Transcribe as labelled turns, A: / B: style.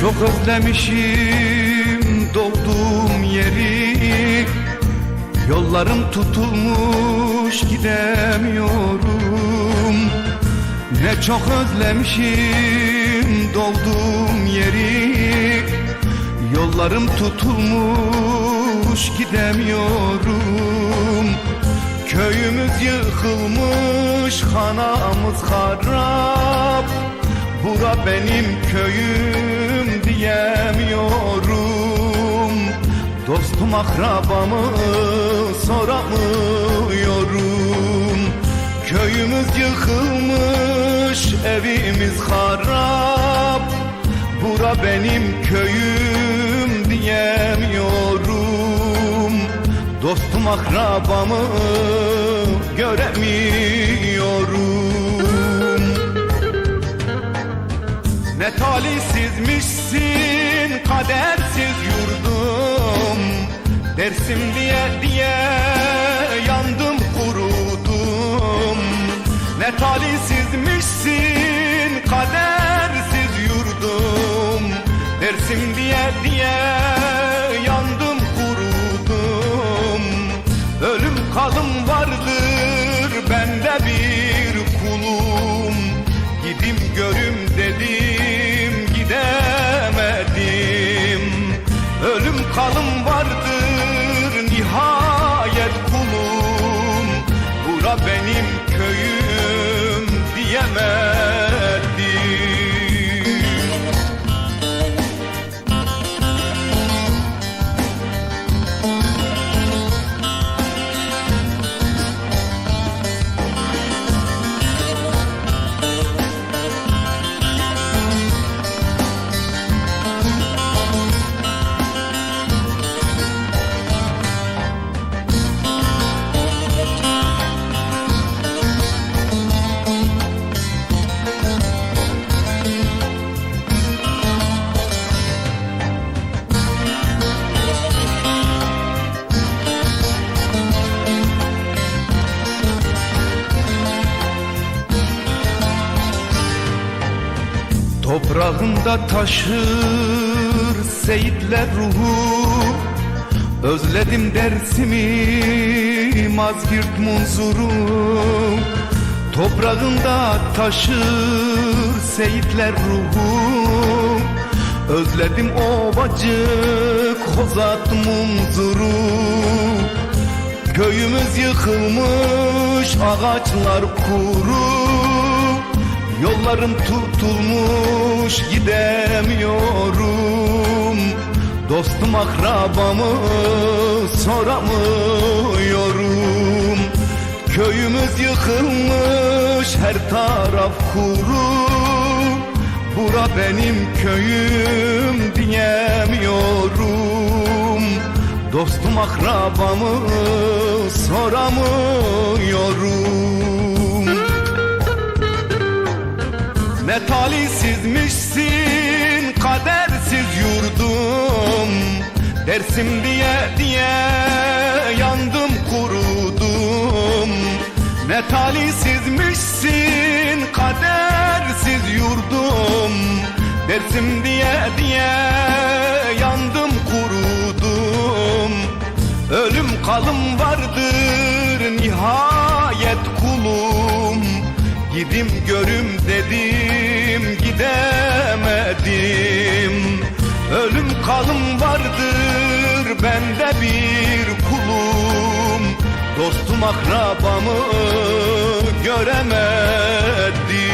A: çok özlemişim doğduğum yeri. Yollarım tutulmuş gidemiyorum. Ne çok özlemişim doğduğum yeri. Yollarım tutulmuş gidemiyorum. Köyümüz yıkılmış, hanamız harap. Bura benim köyüm diyemiyorum. Dostum akrabamı soramıyorum. Köyümüz yıkılmış, evimiz harap. Bura benim köyüm diyemiyorum. Dostum akrabamı göremiyorum Dersim diye diye yandım kurudum. Ne talihsizmişsin kadersiz yurdum. Dersim diye diye yandım kurudum. Ölüm kalım vardır benim köyüm diyemedim Toprağında taşır seyitler ruhu. Özledim dersimi Mazgirt munzuru. Toprağında taşır seyitler ruhu. Özledim ovacık hozat munzuru. Köyümüz yıkılmış ağaçlar kuru Yollarım tutulmuş gidemiyorum. Dostum akrabamı soramıyorum. Köyümüz yıkılmış her taraf kuru. Bura benim köyüm diyemiyorum. Dostum akrabamı soramıyorum ne talihsizmişsin kadersiz yurdum. Dersim diye diye yandım kurudum. Ne talihsizmişsin kadersiz yurdum. Dersim diye diye yandım kurudum. Ölüm kalım vardır nihayet kulum Gidim görüm dedim gidemedim. Ölüm kalım vardır bende bir kulum. Dostum akrabamı göremedim